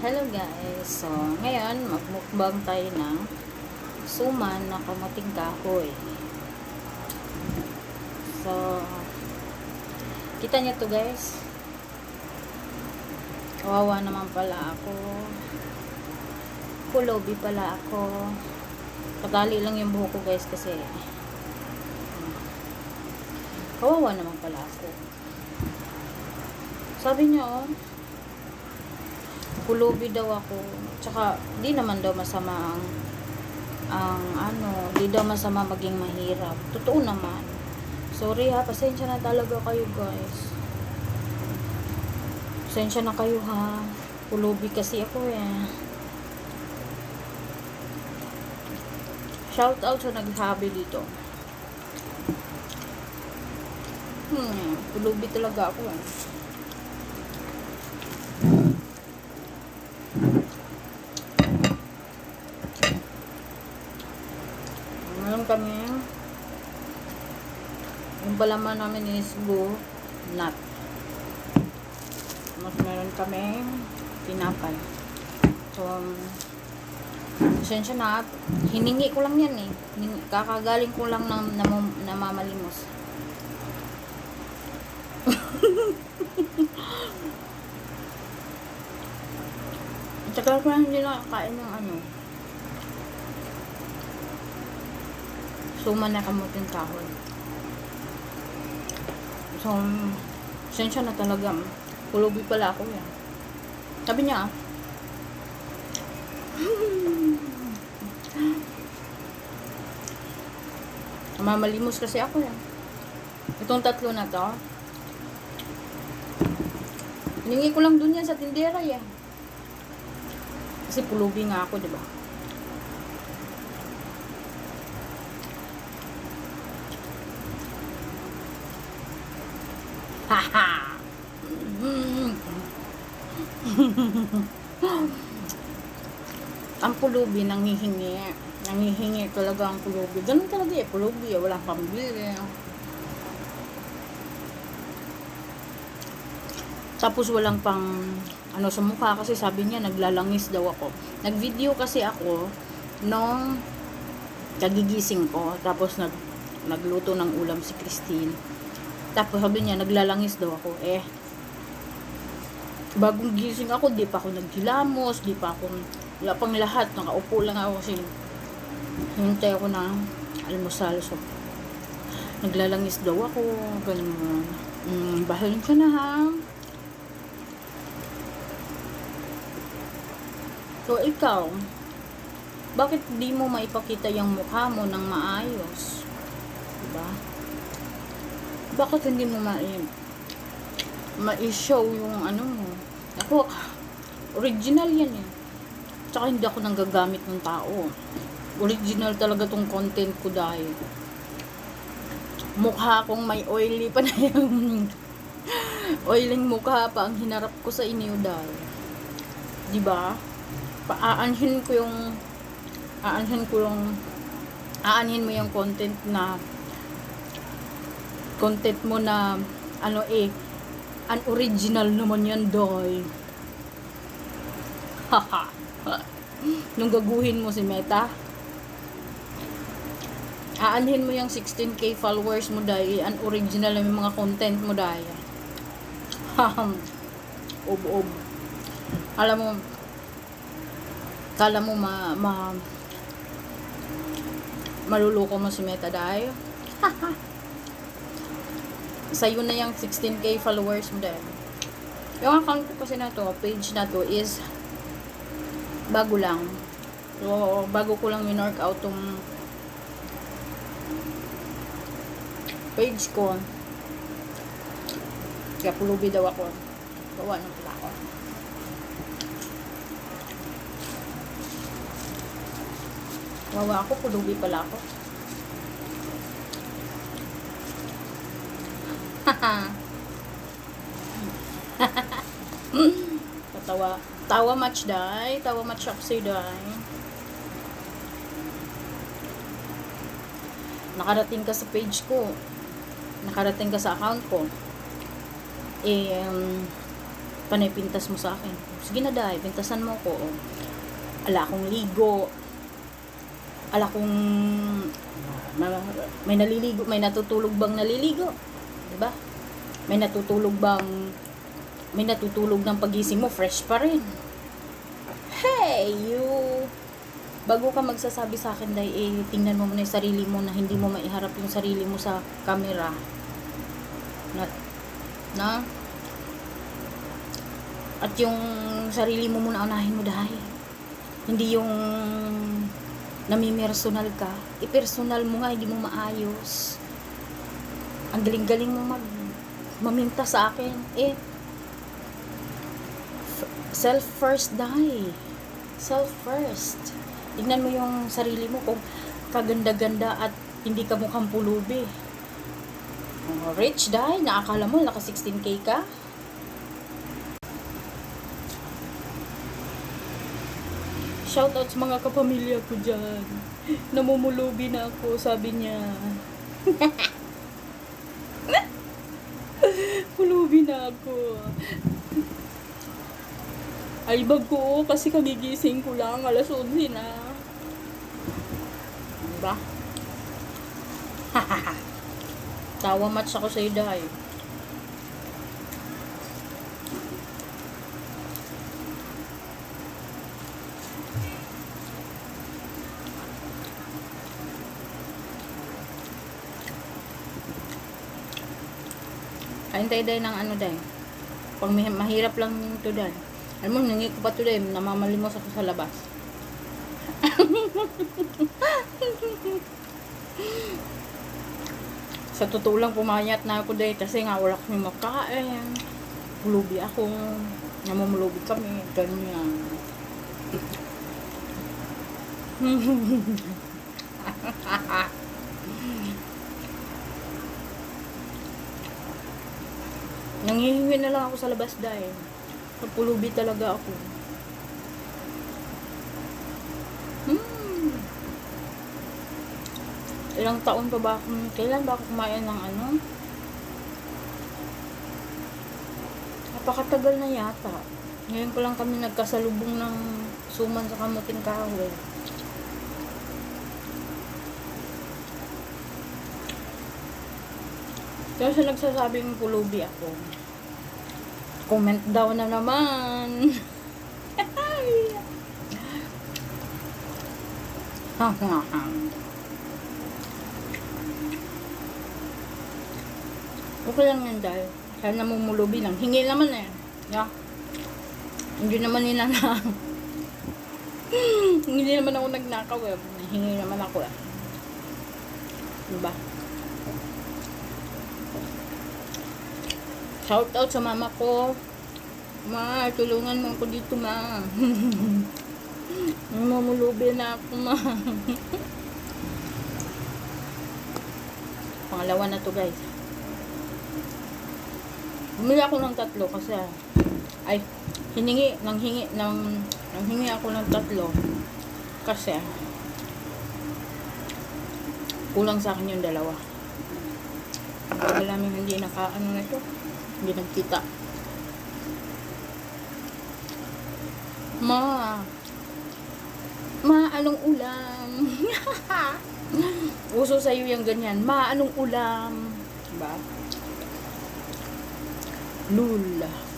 Hello guys! So, ngayon, magmukbang tayo ng suman na kamuting kahoy. So, kita niyo to guys. Kawawa naman pala ako. Kulobi pala ako. Patali lang yung buhok ko guys kasi kawawa naman pala ako. Sabi niya oh, kulubi daw ako. Tsaka, di naman daw masama ang, ang ano, di daw masama maging mahirap. Totoo naman. Sorry ha, pasensya na talaga kayo guys. Pasensya na kayo ha. Kulubi kasi ako eh. Shout out sa nagsabi dito. Hmm, kulubi talaga ako eh. Meron kami yung palaman namin is go nut. Mas meron kami tinapay. So, pasensya na. Hiningi ko lang yan eh. Kakagaling ko lang ng nam, namamalimos. Saka ko lang hindi nakakain ng ano. Suma na kamuting kahoy. So, sensya na talaga. Kulubi pala ako yan. Sabi niya, ah. Mamalimos kasi ako yan. Itong tatlo na to. Hiningi ko lang dun yan sa tindera yan. Kasi pulubi nga ako, di ba? ang pulubi nanghihingi. Nanghihingi talaga ang pulubi. Ganun talaga eh, pulubi. eh. Walang pambili. Tapos walang pang ano sa mukha kasi sabi niya naglalangis daw ako. Nag-video kasi ako nung kagigising ko. Tapos nag nagluto ng ulam si Christine. Tapos sabi niya, naglalangis daw ako. Eh, bagong gising ako, di pa ako naghilamos, di pa ako, wala pang lahat, nakaupo lang ako kasi hintay ako ng almusal. So, naglalangis daw ako, ganun. Mm, bahalin ka na ha. So, ikaw, bakit di mo maipakita yung mukha mo ng maayos? Diba? Bakit hindi mo ma ma-show yung ano mo? Ako original yan eh. Tsaka hindi ako nanggagamit ng tao. Original talaga tong content ko dahil mukha kong may oily pa na yung oiling mukha pa. Ang hinarap ko sa inyo dahil di ba? Paaanhin ko yung aanhin ko yung aanhin mo yung content na content mo na ano eh unoriginal naman yan doy. Haha. Nung gaguhin mo si Meta aanhin mo yung 16k followers mo dahil unoriginal na yung mga content mo dahil ob ob. Alam mo kala mo ma, ma maluloko mo si Meta dahil sa'yo na yung 16k followers mo dahil. Yung account ko kasi na to, page na to is bago lang. So, bago ko lang minork out tong page ko. Kaya pulubi daw ako. Gawa ng pala ako. Gawa ako, pulubi pala ako. Tatawa. Tawa much dai. Tawa much up say dai. Nakarating ka sa page ko. Nakarating ka sa account ko. Eh, um, panay mo sa akin. Sige na, day, pintasan mo ko. Ala akong ligo. Ala kong ma- may naliligo, may natutulog bang naliligo? 'Di ba? May natutulog bang may natutulog ng pagising mo, fresh pa rin. Hey, you! Bago ka magsasabi sa akin, dahil eh, tingnan mo muna yung sarili mo na hindi mo maiharap yung sarili mo sa camera. Na, na? At yung sarili mo muna unahin mo dahil. Hindi yung namimersonal ka. I-personal mo nga, hindi mo maayos. Ang galing-galing mo mag maminta sa akin. Eh, self first die. Self first. Tignan mo yung sarili mo kung kaganda-ganda at hindi ka mukhang pulubi. Oh, rich die, naakala mo naka 16k ka? Shoutout sa mga kapamilya ko dyan. Namumulubi na ako, sabi niya. Na ako. Ay, bag ko kasi kagigising ko lang. Alas 11 na. Diba? Tawa match ako sa'yo, Day. Kain tayo day ng ano day. Pag mahirap lang ito day. Alam mo, nangi ko pa ito day. Namamalimos ako sa labas. sa totoo lang pumayat na ako day kasi nga wala kami makain. Pulubi ako. Namumulubi kami. Ganyan. Nanghihingi na lang ako sa labas dahil napulubi talaga ako. Hmm. Ilang taon pa ba ako, kailan ba ako kumain ng ano? Napakatagal na yata. Ngayon ko lang kami nagkasalubong ng suman sa kamuting kahoy. Kaya siya nagsasabing pulubi ako. Comment daw na naman. okay lang yan dahil. Kaya namumulubi lang. Hingi naman eh. Yeah. Hindi naman nila na. Hindi naman ako nagnakaw eh. Hingi naman ako eh. Diba? Shout out sa mama ko. Ma, tulungan mo ako dito, ma. Mamulubi na ako, ma. Pangalawa na to, guys. Bumili ako ng tatlo kasi ay hiningi nang hingi nang nang hingi ako ng tatlo kasi kulang sa akin yung dalawa. Wala namin hindi nakaano na ito. Hindi nagkita. Ma. Ma, anong ulam? Uso sa'yo yung ganyan. Ma, anong ulam? Diba? Lula.